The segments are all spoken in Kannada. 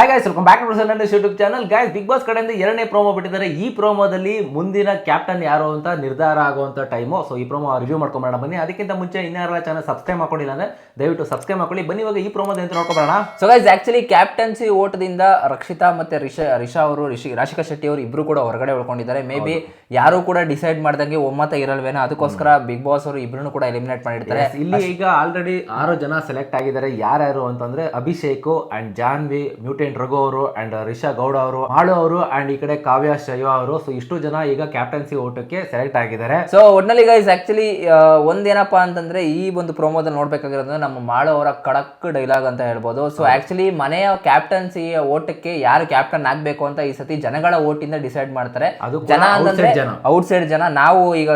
Hi guys welcome back to YouTube channel guys Bigg Boss ಕಡೆಯಿಂದ ಎರಡನೇ ಪ್ರೋಮೋ ಬಿಟ್ಟಿದ್ದಾರೆ. ಈ ಪ್ರೋಮೋದಲ್ಲಿ ಮುಂದಿನ ಕ್ಯಾಪ್ಟನ್ ಯಾರು ಅಂತ ನಿರ್ಧಾರ ಆಗುವಂತ ಟೈಮು ಸೊ ಈ ಪ್ರೋಮೋ ರಿವ್ಯೂ ಮಾಡ್ಕೊಂಬರೋಣ. ಬನ್ನಿ ಅದಕ್ಕಿಂತ ಮುಂಚೆ ಇನ್ಯಾರ ಚಾನಲ್ ಸಬ್ಸ್ಕ್ರೈಬ್ ಮಾಡ್ಕೊಂಡಿಲ್ಲ ಅಂದ್ರೆ ದಯವಿಟ್ಟು ಸಬ್ಸ್ಕ್ರೈಬ್ ಮಾಡ್ಕೊಳ್ಳಿ. ಬನ್ನಿ ಇವಾಗ ಈ ಪ್ರೋಮೋದ ಅಂತ ನೋಡ್ಕೊಬರೋಣ? ಸೊ ಗೈಸ್ ಆಕ್ಚುಲಿ ಕ್ಯಾಪ್ಟನ್ಸಿ ಓಟದಿಂದ ರಕ್ಷಿತಾ ಮತ್ತೆ ರಿಷಾ ರಿಷಾ ಅವರು ರಿಷಿ ರಾಶಿಕಾ ಶೆಟ್ಟಿ ಅವರು ಇಬ್ಬರು ಕೂಡ ಹೊರಗಡೆ ಉಳ್ಕೊಂಡಿದ್ದಾರೆ. ಮೇ ಬಿ ಯಾರು ಕೂಡ ಡಿಸೈಡ್ ಮಾಡ್ದಂಗೆ ಒಮ್ಮತ ಇರಲ್ವೇನೋ ಅದಕ್ಕೋಸ್ಕರ ಬಿಗ್ ಬಾಸ್ ಅವರು ಇಬ್ಬರನ್ನು ಕೂಡ ಎಲಿಮಿನೇಟ್ ಮಾಡಿರ್ತಾರೆ. ಇಲ್ಲಿ ಈಗ ಆಲ್ರೆಡಿ ಆರು ಜನ ಸೆಲೆಕ್ಟ್ ಆಗಿದ್ದಾರೆ. ಯಾರ್ಯಾರು ಅಂತಂದ್ರೆ ಅಭಿಷೇಕ್ ಅಂಡ್ ಜಾನ್ವಿ ಮ್ಯೂಟೆಂಟ್ ರಘು ಅವರು ಅಂಡ್ ರಿಷಾ ಗೌಡ ಅವರು ಮಾಳು ಅವರು ಅಂಡ್ ಈ ಕಡೆ ಕಾವ್ಯ ಶೈವ ಅವರು. ಸೊ ಇಷ್ಟು ಜನ ಈಗ ಕ್ಯಾಪ್ಟನ್ಸಿ ಓಟಕ್ಕೆ ಸೆಲೆಕ್ಟ್ ಆಗಿದ್ದಾರೆ. ಸೊ ಒಟ್ನಲ್ಲಿ ಗೈಸ್ ಆಕ್ಚುಲಿ ಒಂದೇನಪ್ಪ ಅಂತಂದ್ರೆ ಈ ಒಂದು ಪ್ರೋಮೋದಲ್ಲಿ ನೋಡ್ಬೇಕಾಗಿರೋದು ನಮ್ಮ ಮಾಳು ಅವರ ಕಡಕ್ ಡೈಲಾಗ್ ಅಂತ ಹೇಳ್ಬೋದು. ಸೊ ಆಕ್ಚುಲಿ ಮನೆಯ ಕ್ಯಾಪ್ಟನ್ಸಿ ಓಟಕ್ಕೆ ಯಾರು ಕ್ಯಾಪ್ಟನ್ ಆಗ್ಬೇಕು ಅಂತ ಈ ಸತಿ ಜನಗಳ ಓಟಿಂದ ಡಿಸೈಡ್ ಮಾಡ್ತಾರೆ. ಅದು ಜನ ಅಂತಂದ್ರೆ ಜನ. ಔಟ್ ಸೈಡ್ ಜನ. ನಾವು ಈಗ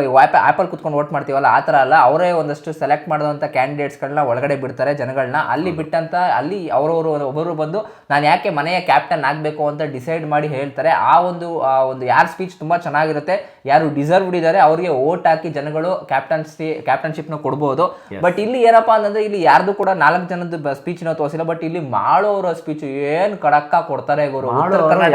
ಆಪಲ್ ಕುತ್ಕೊಂಡು ವೋಟ್ ಮಾಡ್ತೀವಲ್ಲ ಆ ಥರ ಅಲ್ಲ. ಅವರೇ ಒಂದಷ್ಟು ಸೆಲೆಕ್ಟ್ ಮಾಡಿದಂತ ಕ್ಯಾಂಡಿಡೇಟ್ಸ್ ಗಳನ್ನ ಒಳಗಡೆ ಬಿಡ್ತಾರೆ ಜನಗಳನ್ನ ಅಲ್ಲಿ ಬಿಟ್ಟಂತ ಅಲ್ಲಿ ಅವರವರು ಒಬ್ಬರು ಬಂದು ನಾನು ಯಾಕೆ ಮನೆಯ ಕ್ಯಾಪ್ಟನ್ ಆಗಬೇಕು ಅಂತ ಡಿಸೈಡ್ ಮಾಡಿ ಹೇಳ್ತಾರೆ. ಆ ಒಂದು ಒಂದು ಯಾರ ಸ್ಪೀಚ್ ತುಂಬಾ ಚೆನ್ನಾಗಿರುತ್ತೆ ಯಾರು ಡಿಸರ್ವ್ಡ್ ಇದ್ದಾರೆ ಅವರಿಗೆ ಓಟ್ ಹಾಕಿ ಜನಗಳು ಕ್ಯಾಪ್ಟನ್ಸಿ ಕ್ಯಾಪ್ಟನ್ಶಿಪ್ನ ಕೊಡ್ಬೋದು. ಬಟ್ ಇಲ್ಲಿ ಏನಪ್ಪ ಅಂತಂದ್ರೆ ಇಲ್ಲಿ ಯಾರ್ದು ಕೂಡ ನಾಲ್ಕು ಜನದ ಸ್ಪೀಚ್ನ ತೋರಿಸಿಲ್ಲ ಬಟ್ ಇಲ್ಲಿ ಮಾಡೋರ ಸ್ಪೀಚ್ ಏನ್ ಕಡಕ್ಕ ಕೊಡ್ತಾರೆ ಗುರು?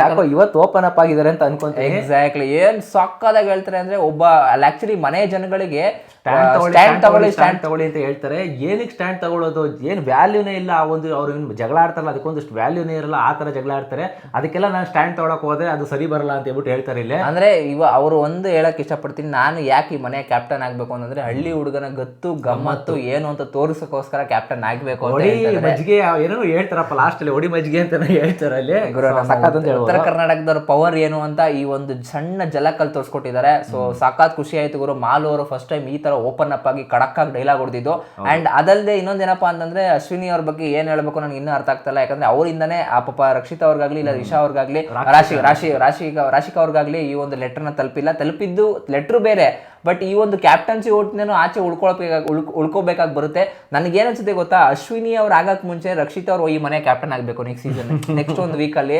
ಯಾಕೋ ಇವತ್ತು ಓಪನ್ ಅಪ್ ಆಗಿದ್ದಾರೆ ಅಂತ ಅನ್ಕೊಂತ ಎಕ್ಸಾಕ್ಟ್ಲಿ ಏನ್ ಸಕ್ಕದಾಗಿ ಹೇಳ್ತಾರೆ ಅಂದ್ರೆ ಒಬ್ಬ ಆಕ್ಚುಲಿ ಮನೆ ಜನಗಳಿಗೆ ಸ್ಟ್ಯಾಂಡ್ ತಗೊಳ್ಳಿ ಸ್ಟ್ಯಾಂಡ್ ತಗೊಳ್ಳಿ ಅಂತ ಹೇಳ್ತಾರೆ. ಏನಕ್ಕೆ ಸ್ಟ್ಯಾಂಡ್ ತಗೊಳ್ಳೋದು? ಏನು ವ್ಯಾಲ್ಯೂನೇ ಇಲ್ಲ ಆ ಒಂದು ಅವ್ರು ಏನ್ ಜಗಳ ಆಡ್ತಾರಲ್ಲ ಅದಕ್ಕೊಂದಷ್ಟು ವ್ಯಾಲ್ಯೂನೇ ಇರಲ್ಲ ಆ ತರ ಜಗಳ ಆಡ್ತಾರೆ. ಅದಕ್ಕೆಲ್ಲ ನಾನು ಸ್ಟ್ಯಾಂಡ್ ತಗೊಳಕ್ ಹೋದ್ರೆ ಅದು ಸರಿ ಬರಲ್ಲ ಅಂತ ಹೇಳ್ಬಿಟ್ಟು ಹೇಳ್ತಾರೆ ಇಲ್ಲಿ. ಅಂದ್ರೆ ಇವ ಅವರು ಒಂದು ಹೇಳಕ್ಕೆ ಇಷ್ಟಪಡ್ತೀನಿ ನಾನು ಯಾಕೆ ಈ ಮನೆ ಕ್ಯಾಪ್ಟನ್ ಆಗಬೇಕು ಅಂತಂದ್ರೆ ಹಳ್ಳಿ ಹುಡುಗನ ಗತ್ತು ಗಮ್ಮತ್ತು ಏನು ಅಂತ ತೋರಿಸೋಕೋಸ್ಕರ ಕ್ಯಾಪ್ಟನ್ ಆಗಬೇಕು ಅಂತ ಹೊಡಿ. ಮಜ್ಜಿಗೆ ಏನೋ ಹೇಳ್ತಾರಪ್ಪ ಲಾಸ್ಟಲ್ಲಿ ಓಡಿ ಹೊಡಿ ಮಜ್ಜಿಗೆ ಅಂತ ಹೇಳ್ತಾರೆ ಅಲ್ಲಿ. ಉತ್ತರ ಕರ್ನಾಟಕದವ್ರ ಪವರ್ ಏನು ಅಂತ ಈ ಒಂದು ಸಣ್ಣ ಜಲಕಲ್ಲಿ ತೋರಿಸ್ಕೊಟ್ಟಿದ್ದಾರೆ. ಸೊ ಸಾಕಾತ್ ಖುಷಿ ಆಯ್ತು ಗುರು. ಮಾಲು ಅವರು ಫಸ್ಟ್ ಟೈಮ್ ಈ ಓಪನ್ ಅಪ್ ಆಗಿ ಖಡಕ್ ಆಗಿ ಡೈಲಾಗ್ ಹೊಡೆದಿದ್ದು ಅಂಡ್ ಅದಲ್ಲದೆ ಇನ್ನೊಂದೇನಪ್ಪ ಅಂತಂದ್ರೆ ಅಶ್ವಿನಿ ಅವ್ರ ಬಗ್ಗೆ ಏನ್ ಹೇಳ್ಬೇಕು ನನಗೆ ಇನ್ನೂ ಅರ್ಥ ಆಗ್ತಲ್ಲ ಯಾಕಂದ್ರೆ ಅವರಿಂದನೇ ಆ ಪಾಪ ರಕ್ಷಿತಾ ಅವ್ರಿಗಾಗ್ಲಿ ಇಲ್ಲ ರಿಷಾ ಅವ್ರಿಗಾಗ್ಲಿ ರಾಶಿ ರಾಶಿ ರಾಶಿ ರಾಶಿಕಾ ಅವ್ರಿಗಾಗ್ಲಿ ಈ ಒಂದು ಲೆಟರ್ನ ತಲುಪಿಲ್ಲ. ತಲುಪಿದ್ದು ಲೆಟರ್ ಬೇರೆ. ಬಟ್ ಈ ಒಂದು ಕ್ಯಾಪ್ಟನ್ಸಿ ಓಟ್ನೇನು ಆಚೆ ಉಳ್ಕೊಳ್ಬೇಕಾಗಿ ಉಳ್ಕೊ ಉಳ್ಕೋಬೇಕಾಗಿ ಬರುತ್ತೆ. ಅನ್ಸುತ್ತೆ ಗೊತ್ತಾ? ಅಶ್ವಿನಿ ಅವ್ರು ಆಗಕ್ಕೆ ಮುಂಚೆ ರಕ್ಷಿತ್ ಅವರು ಈ ಮನೆ ಕ್ಯಾಪ್ಟನ್ ಆಗಬೇಕು ನೆಕ್ಸ್ಟ್ ಸೀಸನ್ ನೆಕ್ಸ್ಟ್ ಒಂದು ವೀಕ್ ಅಲ್ಲಿ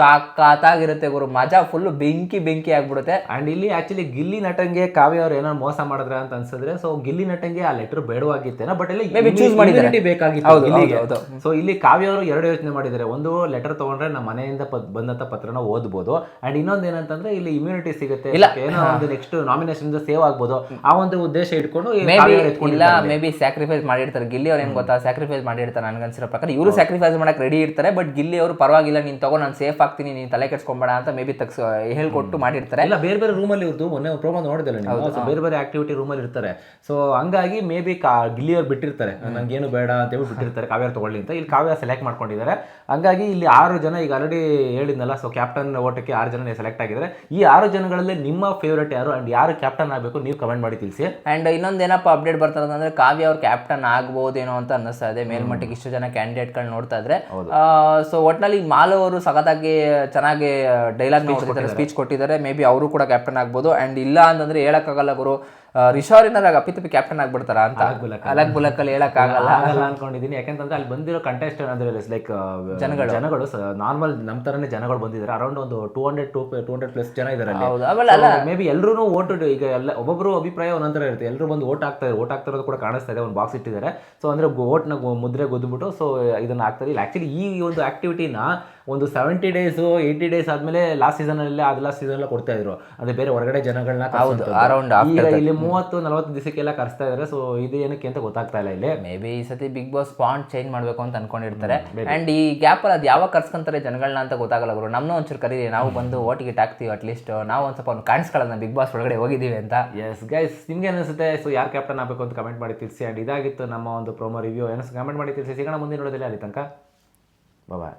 ಸಾಕಾತಾಗಿರುತ್ತೆ ಗುರು. ಮಜಾ ಫುಲ್ ಬೆಂಕಿ ಬೆಂಕಿ ಆಗ್ಬಿಡುತ್ತೆ. ಅಂಡ್ ಇಲ್ಲಿ ಆಕ್ಚುಲಿ ಗಿಲ್ಲಿ ನಟಂಗೆ ಕಾವ್ಯ ಅವ್ರು ಏನೋ ಮೋಸ ಮಾಡಿದ್ರೆ ಅಂತ ಅನ್ಸಿದ್ರೆ ಸೊ ಗಿಲ್ಲಿ ನಟಂಗೆ ಆ ಲೆಟರ್ ಬೇಡವಾಗಿತ್ತೇನೋ ಬಟ್ ಇಲ್ಲಿ ಚೂಸ್ ಮಾಡಿದ್ರೆ. ಬೇಕಾಗಿತ್ತು ಸೊ ಇಲ್ಲಿ ಕಾವ್ಯ ಅವರು ಎರಡು ಯೋಚನೆ ಮಾಡಿದ್ದಾರೆ. ಒಂದು ಲೆಟರ್ ತಗೊಂಡ್ರೆ ನಮ್ಮ ಮನೆಯಿಂದ ಬಂದಂತ ಪತ್ರನ ಓದ್ಬೋದು. ಅಂಡ್ ಇನ್ನೊಂದು ಏನಂತಂದ್ರೆ ಇಲ್ಲಿ ಇಮ್ಯುನಿಟಿ ಸಿಗುತ್ತೆ. ಇಲ್ಲ. ಏನೋ ಒಂದು ನೆಕ್ಸ್ಟ್ ನಾಮಿನೇಷನ್ ಸೇವ್ ಆಗ್ಬೋದು ಆ ಒಂದು ಉದ್ದೇಶ ಇಟ್ಕೊಂಡು ಅವ್ರು ಇಲ್ಲ. ಮೇ ಬಿ ಸ್ಯಾಕ್ರಿಫೈಸ್ ಮಾಡಿರ್ತಾರೆ. ಗಿಲ್ಲಿ ಅವ್ರು ಏನ್ ಗೊತ್ತಾ? ಸ್ಯಾಕ್ರಿಫೈಸ್ ಮಾಡಿರ್ತಾರೆ ನನ್ಗನ್ಸಿರೋ ಪ್ರಕಾರ. ಇವರು ಸ್ಯಾಕ್ರಿಫೈಸ್ ಮಾಡಕ್ ರೆಡಿ ಇರ್ತಾರೆ ಬಟ್ ಗಿಲ್ಲಿ ಅವರು ಪರವಾಗಿಲ್ಲ ನೀನ್ ತಗೋ ನಾನು ಸೇಫ್ ಆಗ್ತೀನಿ ನೀನ್ ತಲೆ ಕೆಡ್ಸ್ಕೊಂಬೇಡ ಅಂತ ಮೇ ಬಿ ತಗ್ಸ್ ಹೇಳ್ಕೊಟ್ಟು ಮಾಡಿರ್ತಾರೆ. ಇಲ್ಲ ಬೇರೆ ಬೇರೆ ರೂಮಲ್ಲಿ ಇವ್ರದ್ದು ಮೊನ್ನೆ ಪ್ರೋಮೋ ನೋಡಿದಲ್ಲ ನೀವು? ಬೇರೆ ಬೇರೆ ಆಕ್ಟಿವಿಟಿ ರೂಮಲ್ಲಿ ಇರ್ತಾರೆ. ಸೊ ಹಂಗಾಗಿ ಮೇ ಬಿ ಕಾ ಗಿಲ್ಲಿಯವ್ರು ಬಿಟ್ಟಿರ್ತಾರೆ. ನಂಗೇನು ಬೇಡ ಅಂತ ಹೇಳಿ ಬಿಟ್ಟಿರ್ತಾರೆ. ಕಾವ್ಯ ತಗೊಳ್ಳಿ ಅಂತ. ಇಲ್ಲಿ ಕಾವ್ಯ ಸೆಲೆಕ್ಟ್ ಮಾಡ್ಕೊಂಡಿದ್ದಾರೆ. ಹಂಗಾಗಿ ಇಲ್ಲಿ ಆರು ಜನ ಈಗ ಆಲ್ರೆಡಿ ಹೇಳಿದ್ನಲ್ಲ ಸೊ ಕ್ಯಾಪ್ಟನ್ ಓಟಕ್ಕೆ ಆರು ಜನ ಸೆಲೆಕ್ಟ್ ಆಗಿದ್ದಾರೆ. ಈ ಆರು ಜನಗಳಲ್ಲಿ ನಿಮ್ಮ ಫೇವರೇಟ್ ಯಾರು? ಅಂಡ್ ಯಾರು ಕ್ಯಾಪ್ಟನ್ ಆಗಬೇಕು? ನೀವು ಕಮೆಂಟ್ ಮಾಡಿ ತಿಳಿಸಿ. ಆ್ಯಂಡ್ ಇನ್ನೊಂದು ಏನಪ್ಪ ಅಪ್ಡೇಟ್ ಬರ್ತಾರೆ ಅಂದ್ರೆ ಕಾವ್ಯ ಅವ್ರು ಕ್ಯಾಪ್ಟನ್ ಆಗ್ಬೋದೇನೋ ಅಂತ ಅನ್ನಿಸ್ತಾ ಇದೆ. ಮೇಲ್ಮಟ್ಟಕ್ಕೆ ಇಷ್ಟು ಜನ ಕ್ಯಾಂಡಿಡೇಟ್ಗಳು ನೋಡ್ತಾ ಇದ್ರೆ. ಸೊ ಒಟ್ನಲ್ಲಿ ಮಾಲು ಅವರು ಸಖತ್ತಾಗಿ ಚೆನ್ನಾಗಿ ಡೈಲಾಗ್ ನೋಡ್ತಿದ್ದಾರೆ ಸ್ಪೀಚ್ ಕೊಟ್ಟಿದ್ದಾರೆ. ಮೇ ಬಿ ಅವರು ಕೂಡ ಕ್ಯಾಪ್ಟನ್ ಆಗ್ಬೋದು. ಅಂಡ್ ಇಲ್ಲ ಅಂತಂದ್ರೆ ಹೇಳೋಕ್ಕಾಗಲ್ಲ ಗುರು. ರಿಷಾರಿನಾಗ ಅಪ್ಪಿತಪ್ಪಿ ಕ್ಯಾಪ್ಟನ್ ಆಗ್ಬಿಡ್ತಾರ ಅಂತ? ಬುಲಕ್. ಅಲ್ಲಿ ಹೇಳಕ್ ಹೇಳಕ್ಕಾಗಲ್ಲ. ಆಗಲ್ಲ ಅನ್ಕೊಂಡಿದ್ದೀನಿ ಯಾಕಂತಂದ್ರೆ ಅಲ್ಲಿ ಬಂದಿರೋ ಕಂಟೆಸ್ಟ್ ಅಂದ್ರೆ ಲೈಕ್ ಜನಗಳು. ಜನಗಳು. ನಾರ್ಮಲ್ ನಮ್ಮ ತರನೇ ಜನಗಳು ಬಂದಿದ್ದಾರೆ. ಅರೌಂಡ್ ಒಂದು two hundred two two hundred plus ಜನ ಇದಾರೆ ಅಲ್ಲಿ. ಹೌದು. ಆಮೇಲೆ ಅಲ್ಲ ಮೇ ಬಿ ಎಲ್ಲರೂ ಓಟ್ ಈಗ ಎಲ್ಲ ಒಬ್ಬೊಬ್ರು ಅಭಿಪ್ರಾಯ ಒಂದೊಂದರ ಇರುತ್ತೆ. ಎಲ್ಲರೂ ಬಂದು ಓಟ್ ಹಾಕ್ತಾರೆ ಓಟ್ ಆಗ್ತಾ ಇರೋದು ಕೂಡ ಕಾಣಿಸ್ತಾ ಇದೆ. ಒಂದು ಬಾಕ್ಸ್ ಇಟ್ಟಿದ್ದಾರೆ. ಸೊ ಅಂದ್ರೆ ಓಟ್ನ ಮುದ್ರೆ ಗೊದ್ಬಿಟ್ಟು ಸೊ ಇದನ್ನ ಹಾಕ್ತಾರೆ ಇಲ್ಲ ಆಕ್ಚುಲಿ ಈ ಒಂದು ಆಕ್ಟಿವಿಟಿನ ಒಂದು ಸೆವೆಂಟಿ ಡೇಸ್ ಏಯ್ಟಿ ಡೇಸ್ ಆದಮೇಲೆ ಲಾಸ್ಟ್ ಸೀಸನ್ ಅಲ್ಲಿ ಅದು ಲಾಸ್ಟ್ ಸೀಸನ್ ಎಲ್ಲ ಕೊಡ್ತಾ ಇದ್ರು. ಅದು ಬೇರೆ ಹೊರಗಡೆ ಜನಗಳನ್ನ ಹೌದು ಅರೌಂಡ್ ಈಗ ಇಲ್ಲಿ ಮೂವತ್ತು ನಲವತ್ತು ದಿವಸಕ್ಕೆಲ್ಲ ಕರೆಸ್ತಾ ಇದ್ದಾರೆ ಸೊ ಇದು ಏನಕ್ಕೆ ಅಂತ ಗೊತ್ತಾಗ್ತಾ ಇಲ್ಲ ಇಲ್ಲಿ. ಮೇ ಬಿ ಈ ಸತಿ ಬಿಗ್ ಬಾಸ್ ಫಾಂಟ್ ಚೇಂಜ್ ಮಾಡಬೇಕು ಅಂತ ಅನ್ಕೊಂಡಿರ್ತಾರೆ. ಅಂಡ್ ಈ ಗ್ಯಾಪ್ ಅಲ್ಲಿ ಅದು ಯಾವಾಗ ಕರ್ಸ್ಕೊಂತಾರೆ ಜನಗಳನ್ನ ಅಂತ ಗೊತ್ತಾಗಲ್ಲ ಗುರು. ನಮ್ಮನ್ನ ಒಂಚೂರು ಕರೀರಿ ನಾವು ಬಂದು ಓಟಿಗೆ ಹಾಕ್ತೀವಿ ಅಟ್ಲೀಸ್ಟ್ ನಾವು ಒಂದು ಸ್ವಲ್ಪ ಒಂದು ಕಾಣಿಸ್ಕೊಳ್ಳೋಣ ಬಿಗ್ ಬಾಸ್ ಒಳಗಡೆ ಹೋಗಿದ್ದೀವಿ ಅಂತ. ಎಸ್ ಗೈಸ್ ನಿಮ್ಗೆ ಅನಿಸುತ್ತೆ ಸೊ ಯಾರು ಕ್ಯಾಪ್ಟನ್ ಆಗಬೇಕು ಅಂತ ಕಮೆಂಟ್ ಮಾಡಿ ತಿಳಿಸಿ. ಆ್ಯಂಡ್ ಇದಾಗಿತ್ತು ನಮ್ಮ ಒಂದು ಪ್ರೋಮೋ ರಿವ್ಯೂ ಏನು ಕಮೆಂಟ್ ಮಾಡಿ ತಿಳಿಸಿ. ಸಿಗೋಣ ಮುಂದಿನ ನೋಡೋದಿಲ್ಲ ಅಲ್ಲಿ ತನಕ. ಬಾಯ್